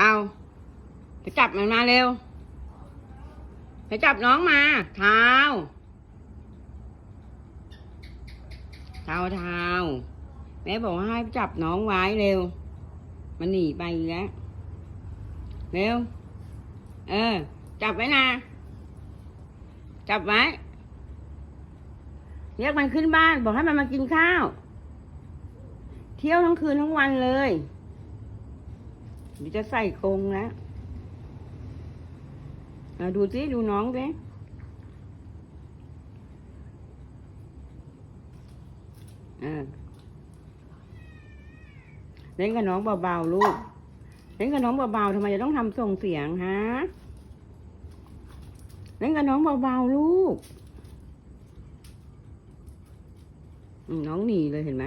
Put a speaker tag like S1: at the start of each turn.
S1: เท้าไปจับมันมาเร็ว ไปจับน้องมาเท้าเท้าเท้าแม่บอกว่าให้จับน้องไว้เร็ว มันหนีไปแล้ว เร็ว เออ จับไว้นะ จับไว้เรียกมันขึ้นบ้าน บอกให้มันมากินข้าว เที่ยวทั้งคืนทั้งวันเลย เดี๋ยวจะใส่กรงแล้วดูสิดูน้องสิเออเล่นกับน้องเบาๆลูก เล่นกับน้องเบาๆทำไมจะต้องทำส่งเสียงฮะ เล่นกับน้องเบาๆลูก น้องหนีเลยเห็นไหม